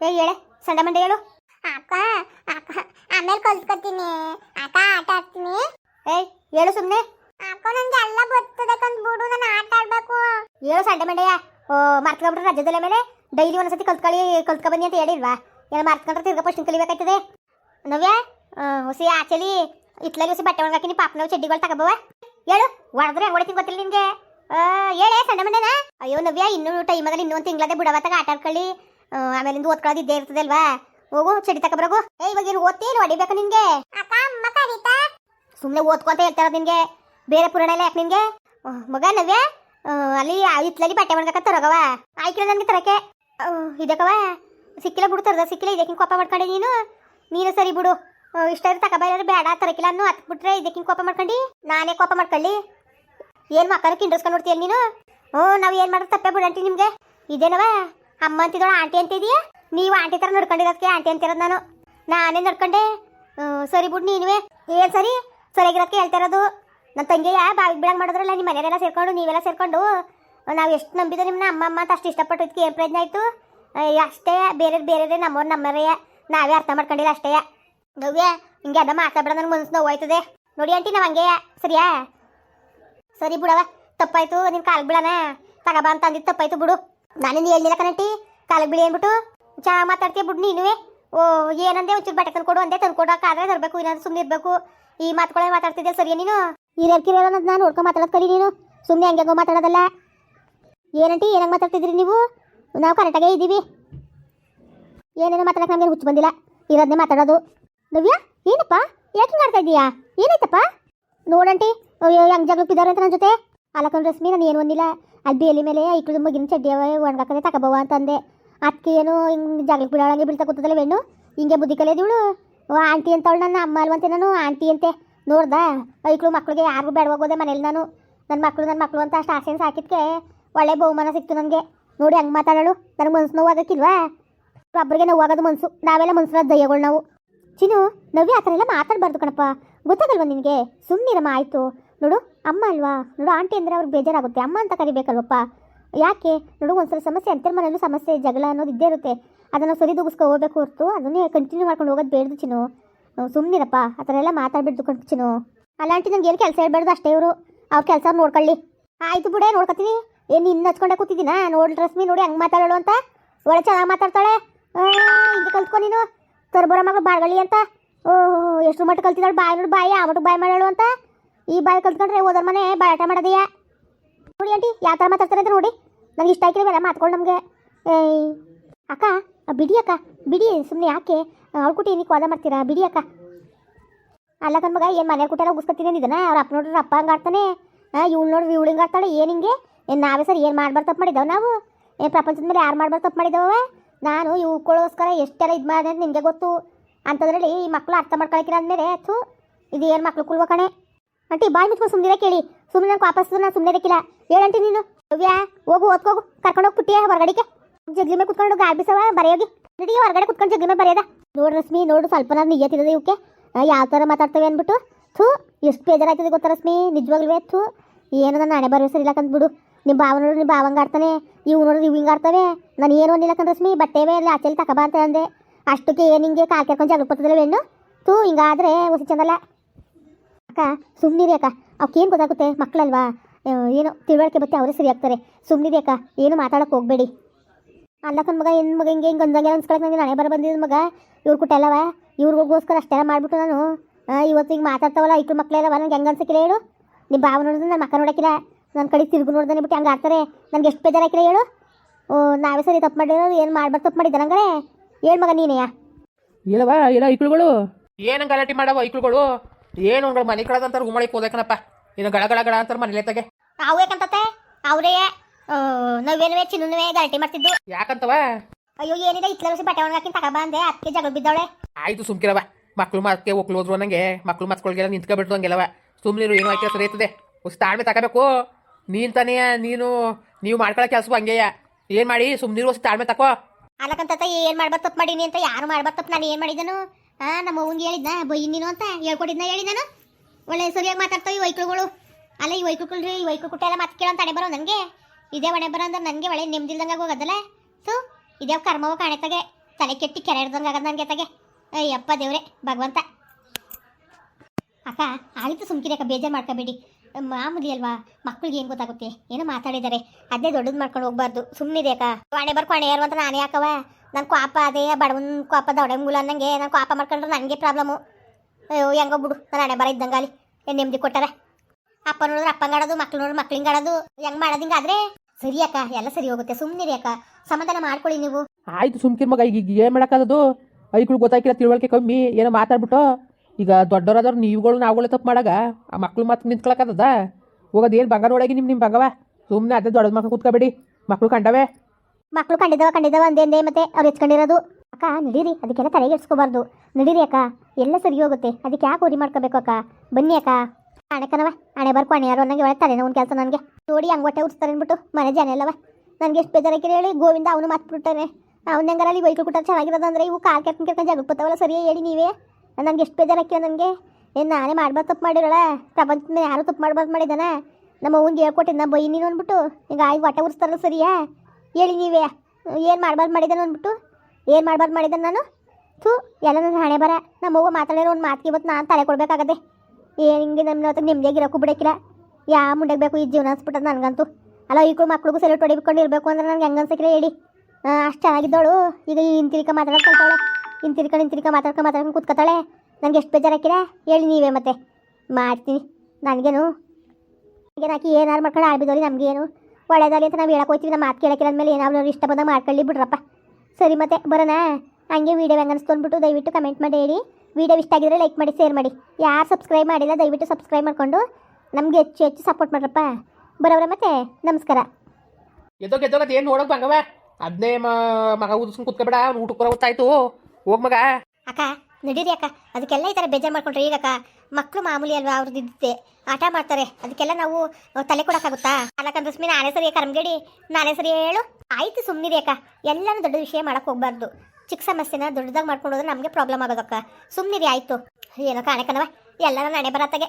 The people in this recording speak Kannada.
ಏ ಹೇಳೆ ಸಂಡ ಮಂಡೆ ಹೇಳು. ಅಕ್ಕ ಅಕ್ಕ ಆಮೇಲೆ ಕಲ್ತ್ಕೊತೀನಿ. ಅಕ್ಕ ಆಟ ಆಡ್ತೀನಿ. ಏಯ್ ಹೇಳು ಸುಮ್ಮನೆ ಅಕ್ಕ ನಂಗೆ ಎಲ್ಲ ಬರ್ತದೆ ಕಂದ್ ಬಿಡು ನಾನು ಆಟ ಆಡ್ಬೇಕು. ಹೇಳು ಸಂಡೆ ಮಂಡೆಯ? ಓ ಮರ್ತ್ಕೊಂಡ್ಬಿಟ್ರೆ ರಜದಲ್ಲ ಮೇಲೆ? ಡೈಲಿ ಒಂದ್ಸತಿ ಕಲ್ತ್ಕೊಳ್ಳಿ ಕಲ್ತ್ಕೊ ಬನ್ನಿ ಅಂತ ಹೇಳಿಲ್ವಾ? ಏನೋ ಮರ್ತ್ಕೊಂಡ್ರೆ ತಿರ್ಗಾ ಫಸ್ಟ್ ಕಲಿಬೇಕಾಯ್ತದೆ ನವ್ಯ ಹುಸಿ ಆಚಲಿ ಇತ್ಲಾಗಿ ಹುಸಿ ಬಟ್ಟೆ ಒಣಗಾಕಿನಿ ಪಾಪನವ್ ಚಡ್ಡಿಗಳು ತಗೋಬವ. ಹೇಳು ಹೊಡೆದ್ರೆ ಹೆಂಗ್ ಹೊಡಿತೀನಿ ಗೊತ್ತಿಲ್ಲ ನಿನ್ಗೆ. ಹೇಳೇ ಸಣ್ಣ ಮಂಡೆನಾ? ಅಯ್ಯೋ ನವ್ಯ ಇನ್ನೂ ಟೈಮ್ ಇನ್ನೊಂದು ತಿಂಗಳದೆ ಬಿಡವತ್ತಾಗ ಆಟ ಆಡ್ಕೊಳ್ಳಿ. ಆಮೇಲಿಂದ ಓದ್ಕೊಳ್ಳೋದು ಇದ್ದೇ ಇರ್ತದೆ ಅಲ್ವಾ? ಹೋಗು ತಕ ತಗೊಬರಗು ಏ ಇವಾಗ ಏನು ಓದ್ತೀನಿ ಹೊಡಿಬೇಕು ನಿನ್ಗೆ? ಸುಮ್ಮನೆ ಓದ್ಕೊಂತ ಹೇಳ್ತಾರ ನಿನ್ಗೆ. ಬೇರೆ ಪುರಾಣ ಎಲ್ಲ ಯಾಕೆ ನಿನ್ಗೆ? ಮಗ ನವ್ಯ? ಅಲ್ಲಿ ಆ ಇತ್ಲಲ್ಲಿ ಬಟ್ಟೆ ಮಾಡ್ಬೇಕ ತರಗವ ಆಯ್ಕಿಲ್ಲ ನನಗೆ ತರಕ್ಕೆ. ಓ ಇದಕ್ಕವ ಸಿಕ್ಕಿಲ್ಲ ಬಿಡು ತರದ ಸಿಕ್ಕಿಲ್ಲ. ಇದಕ್ಕಿಂಗ್ ಕೋಪ ಮಾಡ್ಕೊಂಡೆ ನೀನು? ನೀನು ಸರಿ ಬಿಡು. ಇಷ್ಟ ಇದ್ರೆ ತಗೋಬಾರ ಬೇಡ ತರಕಿಲ್ಲ ಅನ್ನು ಹತ್ ಬಿಟ್ರೆ ಇದಕ್ಕಿಂಗ್ ಕೋಪ ಮಾಡ್ಕೊಂಡಿ? ನಾನೇ ಕೋಪ ಮಾಡ್ಕೊಳ್ಳಿ. ಏನು ಮಕ್ಕನ ಕಿಂಡರ್ಸ್ಕೊಂಡು ನೋಡ್ತೀಯ ನೀನು? ಹ್ಞೂ ನಾವು ಏನು ಮಾಡೋದು ತಪ್ಪೇ ಬಿಡಂಟಿ ನಿಮಗೆ. ಇದೇನವ ಅಮ್ಮ ಅಂತಿದ್ರು ಆಂಟಿ ಅಂತಿದೀಯ? ನೀವು ಆಂಟಿ ಥರ ನಡ್ಕೊಂಡಿರೋದಕ್ಕೆ ಆಂಟಿ ಅಂತಿರೋದು ನಾನು. ನಾನೇ ನೋಡ್ಕೊಂಡೆ. ಸರಿ ಬಿಡ್ ನೀನುವೆ. ಏನು ಸರಿ? ಸರಿಯಾಗಿರೋದಕ್ಕೆ ಹೇಳ್ತಾ ಇರೋದು. ನನ್ನ ಯಾ ಬಾವಿಗೆ ಬಿಡಂಗ್ ಮಾಡಿದ್ರಲ್ಲ ನಿಮ್ಮ ಮನೆಯವರೆಲ್ಲ ಸೇರ್ಕೊಂಡು, ನೀವೆಲ್ಲ ಸೇರ್ಕೊಂಡು. ನಾವು ಎಷ್ಟು ನಂಬಿದ್ರೆ ನಿಮ್ಮನ್ನ ಅಮ್ಮ ಅಂತ ಅಷ್ಟು ಇಷ್ಟಪಟ್ಟು ಇದಕ್ಕೆ ಏನು ಪ್ರಯತ್ನ ಆಯಿತು? ಅಷ್ಟೇ. ಬೇರೆ ಬೇರೆ ನಮ್ಮವ್ರು ನಮ್ಮರೇ. ನಾವೇ ಅರ್ಥ ಮಾಡ್ಕೊಂಡಿಲ್ಲ ಅಷ್ಟೇ. ನವ್ಯ, ಹಿಂಗೆ ಅದ ಮಾತಾಡ್ಬೇಡ ನನಗೆ ಮನಸ್ಸು ನೋವಾಯ್ತದೆ. ನೋಡಿ ಆಂಟಿ, ನಾವು ಹಂಗೆಯ ಸರಿಯಾ? ಸರಿ ಬಿಡವ ತಪ್ಪಾಯ್ತು ನಿನ್ನ ಕಾಲ್ ಬಿಡಣ ತಗಬ ಅಂತ ಅಂದಿದ್ದು ತಪ್ಪಾಯ್ತು ಬಿಡು. ನಾನಿಂದ ಹೇಳಿಲ್ಲ ಕಣಂಟಿ ಕಾಲಿಗೆ ಬಿಳಿ ಅಂದ್ಬಿಟ್ಟು. ಚಾ ಮಾತಾಡ್ತೀಯ ಬಿಡು ನೀನುವೆ ಓ, ಏನಂದೆ ಒಂಚೂರು ಬಟ್ಟೆ ತಂದ್ಕೊಡು ಅಂದೆ ತಂದ್ಕೊಡಕ್ಕಾದ್ರೆ ತರಬೇಕು, ಇಲ್ಲಾಂದ್ರೆ ಸುಮ್ಮನೆ ಇರಬೇಕು. ಈ ಮಾತುಗಳೇ ಮಾತಾಡ್ತಿದ್ದೆ, ಸರಿಯಾ ನೀನು? ಅನ್ನೋದು ನಾನು ನೋಡ್ಕೊಂಡು ಮಾತಾಡೋದು ಕಲಿ ನೀನು. ಸುಮ್ಮನೆ ಹಂಗೆ ಮಾತಾಡೋದಲ್ಲ. ಏನಂಟಿ, ಏನಂಗೆ ಮಾತಾಡ್ತಿದ್ರಿ ನೀವು? ನಾವು ಕರೆಕ್ಟಾಗೇ ಇದ್ದೀವಿ. ಏನೇನೋ ಮಾತಾಡಕ್ಕೆ ನಮಗೆ ಹುಚ್ಚು ಬಂದಿಲ್ಲ. ಇರೋದನ್ನೇ ಮಾತಾಡೋದು. ನವ್ಯ, ಏನಪ್ಪ? ಯಾಕೆ ಮಾಡ್ತಾ ಇದೀಯಾ? ಏನಾಯ್ತಪ್ಪ? ನೋಡಂಟಿ ಹೆಂಗ್ ಜಗಳಕ್ಕಿದ್ದಾರೆ ಅಂತ ನನ್ನ ಜೊತೆ. ಅಲ್ಲಕೊಂಡ್ ರಶ್ಮಿ, ನಾನು ಏನು ಒಂದಿಲ್ಲ. ಅಲ್ಲಿ ಬೇಲಿ ಮೇಲೆ ಐಕ್ಳದ ಮಗಿನ ಚಡ್ಡಿ ಒಣಗಾಕದೆ ತಗೋಬವ ಅಂತಂದೆ. ಅದಕ್ಕೆ ಏನು ಹಿಂಗೆ ಜಗಳಕ್ಕೆ ಬಿಡೋಳಂಗೆ ಬಿಡ್ತಾ ಕೂತದಲ್ಲ ಹೆಣ್ಣು. ಹಿಂಗೆ ಬುದ್ಧಿ ಕಲಿಯೋದಿವಳು ಆಂಟಿ ಅಂತವಳು ನನ್ನ ಅಮ್ಮ ಅಲ್ವಂತೆ ನಾನು? ಆಂಟಿ ಅಂತೆ. ನೋಡ್ದ? ಐಕ್ಳು ಮಕ್ಳಿಗೆ ಯಾರಿಗೂ ಬೇಡವಾಗೋದೆ ಮನೇಲಿ ನಾನು. ನನ್ನ ಮಕ್ಕಳು ನನ್ನ ಮಕ್ಕಳು ಅಂತ ಅಷ್ಟು ಆಸೆನ ಸಾಕಿದ್ಕೆ ಒಳ್ಳೆ ಬಹುಮಾನ ಸಿಕ್ತು ನನಗೆ. ನೋಡಿ ಹಂಗೆ ಮಾತಾಡೋಳು. ನನಗೆ ಮನ್ಸು ನೋವಾಗಕ್ಕಿಲ್ವಾ? ಒಬ್ಬರಿಗೆ ನೋವಾಗೋದು ಮನ್ಸು. ನಾವೆಲ್ಲ ಮನ್ಸರ ದಯ್ಯಗಳು ನಾವು. ಚಿನ್ನು ನವ್ಯ ಆ ಥರ ಎಲ್ಲ ಮಾತಾಡಬಾರ್ದು ಕಣಪ್ಪ. ಗೊತ್ತಾಗಲ್ವ ನಿನಗೆ? ಸುಮ್ಮನಿರಮ್ಮ ಆಯಿತು. ನೋಡು, ಅಮ್ಮ ಅಲ್ವಾ? ನೋಡು, ಆಂಟಿ ಅಂದರೆ ಅವ್ರಿಗೆ ಬೇಜಾರಾಗುತ್ತೆ. ಅಮ್ಮ ಅಂತ ಕರಿಬೇಕಲ್ವಪ್ಪ? ಯಾಕೆ? ನೋಡು, ಒಂದ್ಸಲ ಸಮಸ್ಯೆ, ಅಂತರ್ ಮನೆಯಲ್ಲೂ ಸಮಸ್ಯೆ, ಜಗಳ ಅನ್ನೋದು ಇದ್ದೇ ಇರುತ್ತೆ. ಅದನ್ನು ಸರಿದೂಗಿಸ್ಕೊ ಹೋಗ್ಬೇಕು ಹೊರತು, ಅದನ್ನೇ ಕಂಟಿನ್ಯೂ ಮಾಡ್ಕೊಂಡು ಹೋಗೋದು ಬೇಡ್ದು ಚಿನ್ನು. ಸುಮ್ಮನಿರಪ್ಪ ಆ ಥರ ಎಲ್ಲ ಮಾತಾಡ್ಬಿಡ್ದು ಕಣ್ ಚಿನ್ನು. ಅಲ್ಲ, ಆಂಟಿ, ನಂಗೆ ಏನು ಕೆಲಸ ಹೇಳ್ಬಾರ್ದು ಅಷ್ಟೇ ಇವರು. ಅವ್ರ ಕೆಲಸ ನೋಡ್ಕೊಳ್ಳಿ. ಆಯ್ತು ಬಿಡೆ ನೋಡ್ಕೊತೀನಿ ಏನು ಇನ್ನು ಹಚ್ಕೊಂಡೆ ಕೂತಿದ್ದೀನಾ? ನೋಡಿ, ರಶ್ಮಿ, ನೋಡಿ ಹೆಂಗೆ ಮಾತಾಡೋಳು ಅಂತ. ಒಳ್ಳೆ ಚೆನ್ನಾಗಿ ಮಾತಾಡ್ತಾಳೆ. ಹಿಂಗೆ ಕಲ್ತ್ಕೊ ನೀನು. ತರ್ಬರ ಮಗಳು ಬಾಳ್ಗಳಿ ಅಂತ. ಓಹ್ ಎಷ್ಟು ಮಟ್ಟ ಕಲ್ತಿದ್ದಾಳೆ? ಬಾಯಿ, ನೋಡಿ, ಬಾಯಿ, ಆ ಮಟ್ಟ ಬಾಯಿ ಮಾಡಾಳು ಅಂತ. ಈ ಬಾಯಿ ಕಲ್ತ್ಕೊಂಡ್ರೆ ಓದೋರ್ ಮನೆ ಬಾಳಾಟ ಮಾಡೋದಯ್ಯ ನೋಡಿ ಆಂಟಿ, ಯಾವ ಥರ ಮಾತಾಡ್ತಾರೆ ಅಂತ ನೋಡಿ. ನನಗೆ ಇಷ್ಟ ಆಗಿಲ್ಲ ಬೇಡ ಮಾತ್ಕೊಂಡು ನಮಗೆ. ಏಯ್, ಅಕ್ಕ, ಬಿಡಿ ಅಕ್ಕ, ಬಿಡಿ ಸುಮ್ಮನೆ ಯಾಕೆ? ಅವ್ರು ಕುಟಿ ಏನಕ್ಕೆ ವಾದ ಮಾಡ್ತೀರಾ? ಬಿಡಿ ಅಕ್ಕ. ಅಲ್ಲ ಕಣ್ ಮಗ, ಏನು ಮನೆ ಕುಟೆಲ್ಲ ಉಗಿಸ್ಕೊತೀನಿ ಇದನ್ನ? ಅವ್ರ ಅಪ್ಪ ನೋಡ್ರಿ ಅಪ್ಪ ಹಂಗೆ ಆಡ್ತಾನೆ. ಇವ್ಳು ನೋಡ್ರಿ ಇವಳು ಹಿಂಗೆ ಆಡ್ತಾಳೆ, ಏನು ಹಿಂಗೆ? ಏನು ನಾವೇ ಸರ್ ಏನು ಮಾಡ್ಬಾರ್ದು ತಪ್ಪು ಮಾಡಿದ್ದಾವೆ ನಾವು? ಏನು ಪ್ರಪಂಚದ ಮೇಲೆ ಯಾರು ಮಾಡ್ಬಾರ್ದು ತಪ್ಪು ಮಾಡಿದ್ದಾವೆ ನಾನು ಇವ್ಕೊಳ್ಳೋಸ್ಕರ ಎಷ್ಟೆಲ್ಲ ಇದು ಮಾಡಿದೆ ನಿಮಗೆ ಗೊತ್ತು. ಅಂಥದ್ರಲ್ಲಿ ಈ ಮಕ್ಕಳು ಅರ್ಥ ಮಾಡ್ಕೊಳಕಿರ ಅಂದಮೇಲೆ ಥೂ ಇದು ಏನು ಮಕ್ಳು ಕುಲ್ವ ಕಣೆ? ಆಂಟಿ ಬಾಯ್ ಮುಚ್ಕೊಂಡು ಸುಮ್ಮನೆ ಕೇಳಿ. ಸುಮ್ಮನೆ ನಂಗೆ ವಾಪಸ್ ನಾನು ಸುಮ್ಮನೆ ಇರಕ್ಕಿಲ್ಲ ಹೇಳಂಟಿ ನೀನು. ಅವ್ಯಾ ಹೋಗು, ಓದ್ಕೋಗು. ಕರ್ಕೊಂಡು ಹೋಗಿ ಪುಟ್ಟಿಯ ಹೊರಗಡೆಗೆ. ಜಗ್ಲಿ ಮೇಲೆ ಕುತ್ಕೊಂಡು ಗಾಳಿ ಬೀಸವ ಬರೆಯೋಗಿ. ನಡಿಗೆ ಹೊರಗಡೆ ಕುತ್ಕೊಂಡು ಜಗ್ಲಿ ಮೇಲೆ ಬರೆಯೋದ. ನೋಡು ರಶ್ಮಿ, ನೋಡು ಸ್ವಲ್ಪ ನಾನು ನಿಯತ್ತಿದೆ ಇವಕ್ಕೆ. ಯಾವ ಥರ ಮಾತಾಡ್ತೇವೆ ಅಂದ್ಬಿಟ್ಟು. ಥೂ, ಎಷ್ಟು ಬೇಜಾರಾಗ್ತದೆ ಗೊತ್ತಾ ರಶ್ಮಿ? ನಿಜವಾಗ್ಲೂ ಥೂ. ಏನು ನನ್ನ ಹಣೆ ಬರೋ ಸರಿ ಬಿಡು. ನಿಮ್ಮ ಭಾವ ನೋಡು ನಿಮ್ಮ ಭಾವಂಗ ಆಡ್ತಾನೆ. ಇವು ನೋಡಿದ್ರೆ ಇವು ಹಿಂಗೆ ಆಡ್ತವೆ. ನಾನು ಏನು ಒಂದಿಲ್ಲ ಕಂದ್ ರಶ್ಮಿ ಬಟ್ಟೆವೇ ಇಲ್ಲ ಆಚೆಲಿ ತಗೋಬಾ ಅಂದೆ. ಅಷ್ಟಕ್ಕೆ ಏನು ಹಿಂಗೆ ಕಾಲ್ ಕೆರ್ಕೊಂಡು ಜಗಳ ಹೆಣ್ಣು? ಥೂ, ಹಿಂಗಾದ್ರೆ ಹೊಸ ಚಂದಲ್ಲ. ಅಕ್ಕ ಸುಮ್ಮನಿರಿ ಅಕ್ಕ. ಅವಕ್ಕೇನು ಗೊತ್ತಾಗುತ್ತೆ? ಮಕ್ಕಳಲ್ವಾ ಏನು ಏನೋ ತಿಳುವಳಿಕೆ ಬತ್ತೆ ಅವರೇ ಸರಿ ಆಗ್ತಾರೆ ಸುಮ್ಮನಿರಿ ಅಕ್ಕ. ಏನು ಮಾತಾಡೋಕೆ ಹೋಗಬೇಡಿ. ಅಲ್ಲ ಕಣ್ ಮಗ ಏನು ಮಗ ಹಿಂಗೆ ಹಿಂಗೆ ಅಂದಂಗೆ ಅನ್ಸ್ಕೊಳಕ್ಕೆ ನನಗೆ ನಾಳೆ ಬರ ಬಂದಿದ್ದ ಮಗ. ಇವ್ರು ಕುಟ್ಟೆಲ್ಲವ ಇವ್ರಿಗೋಸ್ಕರ ಅಷ್ಟೆಲ್ಲ ಮಾಡಿಬಿಟ್ಟು ನಾನು ಇವತ್ತು ಹಿಂಗೆ ಮಾತಾಡ್ತಾವಲ್ಲ ಇಟ್ಟು ಮಕ್ಕಳೆಲ್ಲವ ನನಗೆ ಹೆಂಗೆ ಅನ್ಸಕ್ಕಿಲ್ಲ ಹೇಳು. ನಿಮ್ಮ ಭಾವ ನೋಡಿದ್ರೆ ನನ್ನ ಮಕ್ಕ ನೋಡಕ್ಕಿಲ್ಲ. ನನ್ನ ಕಡೆ ತಿರುಗು ನೋಡ್ದಾನೆ ಬಿಟ್ಟು ಹಂಗೆ ಆಡ್ತಾರೆ. ನನಗೆ ಎಷ್ಟು ಬೇಜಾರಾಕಿಲ್ಲ ಹೇಳು. ಓ ನಾವೇ ಸರಿ ತಪ್ಪು ಮಾಡಿರೋರು ಏನು ಮಾಡ್ಬಾರ್ದು ತಪ್ಪು ಮಾಡಿದ್ದೆ ನಂಗೆ ಹೇಳು ಮಗ ನೀನೆಯಾ? ಹೇಳವಾ ಇಲ್ಲ ಇಕ್ಳುಗಳು. ಏನು ಗಲಾಟೆ ಮಾಡವ ಐಕ್ಳುಗಳು ಏನು ಮನಿ ಮನೆ ಅಂತ ಗುಮ್ಮಳಿ ಹೋದಕನಪ್ಪ ಇನ್ನು ಗಡ ಗಡ ಗಡ ಅಂತಾರೆ ಮನೇಲೆ ತಗೆ. ನಾವು ಯಾಕಂತತೆ ಅವರೇ ನವೇನವೇ ಚಿನ್ನುವೆ ಗಲಾಟೆ ಮಾಡ್ತಿದ್ದು? ಯಾಕಂತವ? ಅಯ್ಯೋ ಏನಿದೆ? ಇತ್ಲ ಬಟ್ಟೆ ಒಣಗಾಕಿ ತಗ ಬಂದೆ ಅದಕ್ಕೆ ಜಗಳ ಬಿದ್ದವಳೆ. ಆಯ್ತು ಸುಮ್ಕಿರವ. ಮಕ್ಳು ಮಾತಕ್ಕೆ ಒಕ್ಲು ಹೋದ್ರು ಅನ್ನಂಗೆ. ಮಕ್ಳು ಮಾತ್ಕೊಳ್ಗೆಲ್ಲ ನಿಂತ್ಕೊಬಿಟ್ಟು ಹಂಗೆಲ್ಲವ. ಸುಮ್ಮನಿರು ಏನು ಆಯ್ಕೆ ಸರಿ ಆಯ್ತದೆ ಉಸ್ ತಾಳ್ಮೆ ತಗೋಬೇಕು. ನೀನ್ ತಾನೇ ನೀನು ನೀವು ಮಾಡ್ಕೊಳ್ಳೋ ಕೆಲಸ ಹಂಗೆಯ ಏನ್ ಮಾಡಿ? ಸುಮ್ಮನಿರು ಹೊಸ ತಾಳ್ಮೆ ತಕೋ. ಅಲ್ಲಕಂತ ಏನ್ ಮಾಡ್ಬಾರ್ದು ತಪ್ಪು ನೀ ಅಂತ ಯಾರು ಮಾಡ್ಬಾರ್ದು ತಪ್ಪು? ನಾನು ಏನ್ ಮಾಡಿದನು ಆ, ನಮ್ಮ ಅವ್ವಂಗೆ ಹೇಳಿದ್ನ? ಬೈ ನೀನು ಅಂತ ಹೇಳ್ಕೊಟ್ಟಿದ್ನ? ಹೇಳಿ ನಾನು. ಒಳ್ಳೆ ಸರಿಯಾಗಿ ಮಾತಾಡ್ತಾವ ಈ ವೈಕ್ಳುಗಳು. ಅಲ್ಲ, ಈ ವೈಕ್ಳುಗಳ್ರಿ ಈ ವೈಕ್ಳು ಕುಟ್ಟ ಎಲ್ಲ ಮಾತು ಕೇಳೋ ಹಣೆ ಬರೋ ನನಗೆ ಇದೇ ಹಣೆ ಬರೋ ಅಂದ್ರೆ ನನಗೆ ಒಳ್ಳೆ ನೆಮ್ಮದಿಲ್ದಂಗೆ ಹೋಗೋದಲ್ಲ. ಸೊ ಇದೇ ಕರ್ಮವ ಕಾಣೆತಾಗೆ ತಲೆ ಕೆಟ್ಟಿ ಕೆರೆ ಹಿಡ್ದಂಗೆ ಆಗದ ನನಗೆ ತಗೆ. ಅಯ್ಯಪ್ಪ ದೇವ್ರೆ, ಭಗವಂತ. ಅಕ್ಕ ಆಯಿತು ಸುಮ್ಕಿರಿ ಅಕ್ಕ, ಬೇಜಾರು ಮಾಡ್ಕೋಬೇಡಿ. ಮಾಮೂಲಿ ಅಲ್ವಾ? ಮಕ್ಕಳಿಗೆ ಏನು ಗೊತ್ತಾಗುತ್ತೆ? ಏನೋ ಮಾತಾಡಿದ್ದಾರೆ ಅದೇ ದೊಡ್ಡದು ಮಾಡ್ಕೊಂಡು ಹೋಗ್ಬಾರ್ದು. ಸುಮ್ಮನಿದೆ ಅಕ್ಕ. ಕೊಣೆ ಬರ್ ಕೊಣೆ ಯಾರು ಅಂತ ನಾನೇ ಯಾಕವ ನನ್ನ ಕೋಪ ಅದೇ, ಬಡವನ್ ಕೋಪ ದೊಡ್ಡಂಗುಲ ಅನ್ನಂಗೆ ನಾನು ಕೋಪ ಮಾಡ್ಕೊಂಡ್ರೆ ನನಗೆ ಪ್ರಾಬ್ಲಮ್ಮು ಅಯ್ಯೋ, ಹೆಂಗೋ ಬಿಡು. ನಾನು ಹಣೆ ಬರ ಇದ್ದಂಗೆ ಅಲ್ಲಿ ನೆಮ್ಮದಿ ಕೊಟ್ಟಾರ? ಅಪ್ಪ ನೋಡಿದ್ರೆ ಅಪ್ಪಂಗಾಡೋದು ಮಕ್ಳು ನೋಡಿದ್ರೆ ಮಕ್ಳಿಂಗಾಡೋದು ಹೆಂಗ್ ಮಾಡೋದು ಆದ್ರೆ ಸರಿ ಅಕ್ಕ, ಎಲ್ಲ ಸರಿ ಹೋಗುತ್ತೆ. ಸುಮ್ಮನೆ ಅಕ್ಕ. ಸಮಾಧಾನ ಮಾಡ್ಕೊಳ್ಳಿ ನೀವು. ಆಯ್ತು ಸುಮ್ಕಿರ್ ಮಗ ಈಗ ಏನ್ ಏನು ಐಕ್ಳು ಗೊತ್ತಾಗಿಲ್ಲ ತಿಳುವಳಿಕೆ ಕಮ್ಮಿ. ಏನೋ ಮಾತಾಡ್ಬಿಟ್ಟು. ಈಗ ದೊಡ್ಡವರಾದವ್ರು ನೀವುಗಳು ನಾವುಗಳೇ ತಪ್ಪು ಮಾಡಾಗ, ಆ ಮಕ್ಳು ಮತ್ತೆ ನಿಂತ್ಕೊಳಕ್ಕದ ಹೋಗೋದು ಏನು ಬಂಗಾರ ಒಳಗೆ ನಿಮ್ಮ ನಿಮ್ಮ ಬಂಗವ? ಸುಮ್ಮನೆ ಅದೇ ದೊಡ್ಡದ ಮಕ್ಕಳು ಕೂತ್ಕೋಬೇಡಿ. ಮಕ್ಕಳು ಕಂಡವೇ? ಮಕ್ಕಳು ಕಂಡಿದ್ದವ ಕಂಡಿದ್ದವ ಅಂದೇಂದೇ ಮತ್ತೆ ಅವ್ರು ಹೆಚ್ಕೊಂಡಿರೋದು ಅಕ್ಕ, ನಡೀರಿ, ಅದಕ್ಕೆಲ್ಲ ತಲೆಗೆ ಇಡ್ಸ್ಕೋಬಾರ್ದು ನಡೀರಿ ಅಕ್ಕ, ಎಲ್ಲ ಸರಿ ಹೋಗುತ್ತೆ. ಅದಕ್ಕೆ ಯಾಕೆ ಉರಿ ಮಾಡ್ಕೋಬೇಕು ಅಕ್ಕ? ಬನ್ನಿ ಅಕ್ಕ. ಹಣೆಕನವ ಅಣೆ ಬರ್ಕೊ ಹಣೆ ಯಾರು ನನಗೆ ಒಳ್ಳೆ ತಲೆನೋ ಒಂದು ಕೆಲಸ ನನಗೆ. ನೋಡಿ ಹೊಟ್ಟೆ ಉಡ್ಸ್ತಾರೆ ಅಂದ್ಬಿಟ್ಟು ಮನೆ ಜನ ಎಲ್ಲವ. ನನಗೆ ಎಷ್ಟು ಬೇಜಾರಾಕಿರಿ ಹೇಳಿ, ಗೋವಿಂದ ಅವನು ಮಾತು ಬಿಡ್ತಾನೆ ಅವ್ನ ಹೆಂಗಾರಲ್ಲಿ ಬೈಕ್ ಕೊಟ್ಟಾರೆ ಚೆನ್ನಾಗಿರೋದಂದ್ರೆ ಇವು ಕಾಲ್ ಕೆಟ್ಕೊಂಡು ಕೆಟ್ಕೊಂಡು ಜಗಳ ಸರಿಯೇ ಸರಿ ಹೇಳಿ ನೀವೇ. ನನಗೆ ಎಷ್ಟು ಬೇಜಾರಕ್ಕೆ ನನಗೆ? ಏನು ನಾನೇ ಮಾಡ್ಬಾರ್ದು, ತಪ್ಪು ಮಾಡಿರೋಳ? ಪ್ರಪಂಚದ ಯಾರು ತಪ್ಪು ಮಾಡ್ಬಾರ್ದು ಮಾಡಿದಾನ ನಮ್ಮ ಅವ್ನಿಗೆ ಹೇಳ್ಕೊಟ್ಟಿದ್ದ ಬೈ ನೀನು ಅಂದ್ಬಿಟ್ಟು, ಈಗ ಆಯ್ತು, ಹೊಟ್ಟೆ ಉರಿಸ್ತಾರಲ್ಲ ಸರಿಯಾ? ಹೇಳಿ ನೀವೇ. ಏನು ಮಾಡ್ಬಾರ್ದು ಮಾಡಿದ್ದಾನೆ ಅಂದ್ಬಿಟ್ಟು? ಏನು ಮಾಡ್ಬಾರ್ದು ಮಾಡಿದ್ದಾನೆ ನಾನು? ಥೂ, ಎಲ್ಲ ನನ್ನ ಹಣೆ ಬರ ನಮ್ಮ ಅವ್ವ ಮಾತಾಡಿರೋ ಒಂದು ಮಾತಿಗೆ ಇವತ್ತು ನಾನು ತಲೆ ಕೊಡಬೇಕಾಗದೆ. ಏನು ಹಿಂಗೆ ನಮ್ಮ ನಿಮ್ಮದೇ ನೆಮ್ಮದಿಯಾಗಿರೋಕ್ಕೂ ಬಿಡಕ್ಕಿಲ್ಲ. ಯಾವ ಮುಂಡೆಗೆ ಬೇಕು ಈ ಜೀವನ ಅನ್ಸ್ಬಿಟ್ಟದ ನನಗಂತೂ. ಅಲ್ಲ ಈಗೂ ಮಕ್ಳಿಗೂ ಸೆಲೆಕ್ಟ್ ಹೊಡಿಕೊಂಡು ಇರಬೇಕು ಅಂದ್ರೆ ನನಗೆ ಹೆಂಗೆ ಅನ್ಸಕ್ಕಿಲ್ಲ ಹೇಳಿ. ಅಷ್ಟು ಚೆನ್ನಾಗಿದ್ದವಳು. ಈಗ ಈ ಇಂತಿರಿಕ ಮಾತಾಡೋಕೆ ಕಲ್ತಾಳೆ ಇನ್ನು ತಿರ್ಕೊಂಡು ಮಾತಾಡ್ಕೊಂಡು ಮಾತಾಡ್ಕೊಂಡು ಕೂತ್ಕೊತಾಳೆ. ನನಗೆ ಎಷ್ಟು ಬೇಜಾರಾಕಿರ ಹೇಳಿ ನೀವೇ ಮತ್ತೆ. ಮಾಡ್ತೀನಿ. ನನಗೇನು? ಈಗ ಹಾಕಿ ಏನಾರು ಮಾಡ್ಕೊಂಡು ಆಡ್ಬಿದ್ದವ್ರಿ ನಮಗೇನು? ಒಳ್ಳೇದಾಗಲಿ ಅಂತ ನಾವು ಹೇಳಕ್ಕೆ ಹೋಗ್ತೀವಿ ನಮ್ಮ ಮಾತು ಕೇಳಕ್ಕಿಲ್ಲ ಅಂದಮೇಲೆ ಏನಾದ್ರು ಇಷ್ಟ ಬಂದಾಗ ಮಾಡ್ಕೊಳ್ಳಿ ಬಿಡ್ರಪ್ಪ. ಸರಿ ಮತ್ತೆ, ಬರೋಣ? ಹಂಗೆ ವೀಡಿಯೋ ಹೆಂಗೆ ಅನಿಸ್ತು ಅಂದ್ಬಿಟ್ಟು ದಯವಿಟ್ಟು ಕಮೆಂಟ್ ಮಾಡಿ ಹೇಳಿ. ವೀಡಿಯೋ ಇಷ್ಟ ಆಗಿದ್ರೆ ಲೈಕ್ ಮಾಡಿ ಶೇರ್ ಮಾಡಿ. ಯಾರು ಸಬ್ಸ್ಕ್ರೈಬ್ ಮಾಡಿಲ್ಲ, ದಯವಿಟ್ಟು ಸಬ್ಸ್ಕ್ರೈಬ್ ಮಾಡಿಕೊಂಡು ನಮಗೆ ಹೆಚ್ಚು ಹೆಚ್ಚು ಸಪೋರ್ಟ್ ಮಾಡ್ರಪ್ಪ. ಬರೋವ್ರೆ ಮತ್ತೆ, ನಮಸ್ಕಾರ. ಎದ್ದೋಗ ಎದ್ದೋಗ ಏನು ನೋಡೋಕೆ ಬಂಗವ ಅದನ್ನೇ ಮಗ ಉದಿಸ್ಕೊಂಡು ಕೂತ್ಕೋಬೇಡ ಊಟಕ್ಕೆ ಬರೋ ಹೊತ್ತಾಯ್ತು ಹೋಗ್ ಮಗ. ಅಕ್ಕ, ನಡೀರಿ ಅಕ್ಕ. ಅದಕ್ಕೆಲ್ಲ ಈ ಥರ ಬೇಜಾರು ಮಾಡ್ಕೊಂಡ್ರೆ ಈಗ ಅಕ್ಕ. ಮಕ್ಕಳು ಮಾಮೂಲಿ ಅಲ್ವಾ ಅವ್ರದ್ದು ಇದ್ದಿದ್ದೆ. ಆಟ ಮಾಡ್ತಾರೆ. ಅದಕ್ಕೆಲ್ಲ ನಾವು ತಲೆ ಕೊಡೋಕ್ಕಾಗುತ್ತಾ? ಅಲ್ಲಕ್ಕ ರಶ್ಮಿ ನಾನೇ ಸರಿ ಕರ್ಮಗೇಡಿ ನಾನೇ ಸರಿ ಹೇಳು. ಆಯ್ತು ಸುಮ್ಮನಿರಿ ಅಕ್ಕ. ಎಲ್ಲನೂ ದೊಡ್ಡ ವಿಷಯ ಮಾಡಕ್ಕೆ ಹೋಗ್ಬಾರ್ದು. ಚಿಕ್ಕ ಸಮಸ್ಯೆನ ದೊಡ್ಡದಾಗಿ ಮಾಡ್ಕೊಂಡು ಹೋದ್ರೆ ನಮಗೆ ಪ್ರಾಬ್ಲಮ್ ಆಗೋದಕ್ಕ ಸುಮ್ಮನಿರಿ ಆಯ್ತು. ಏನೋ ಕಾಣಕನವ ಎಲ್ಲಾನು ನಡೆ ಬರತ್ತಾಗೆ.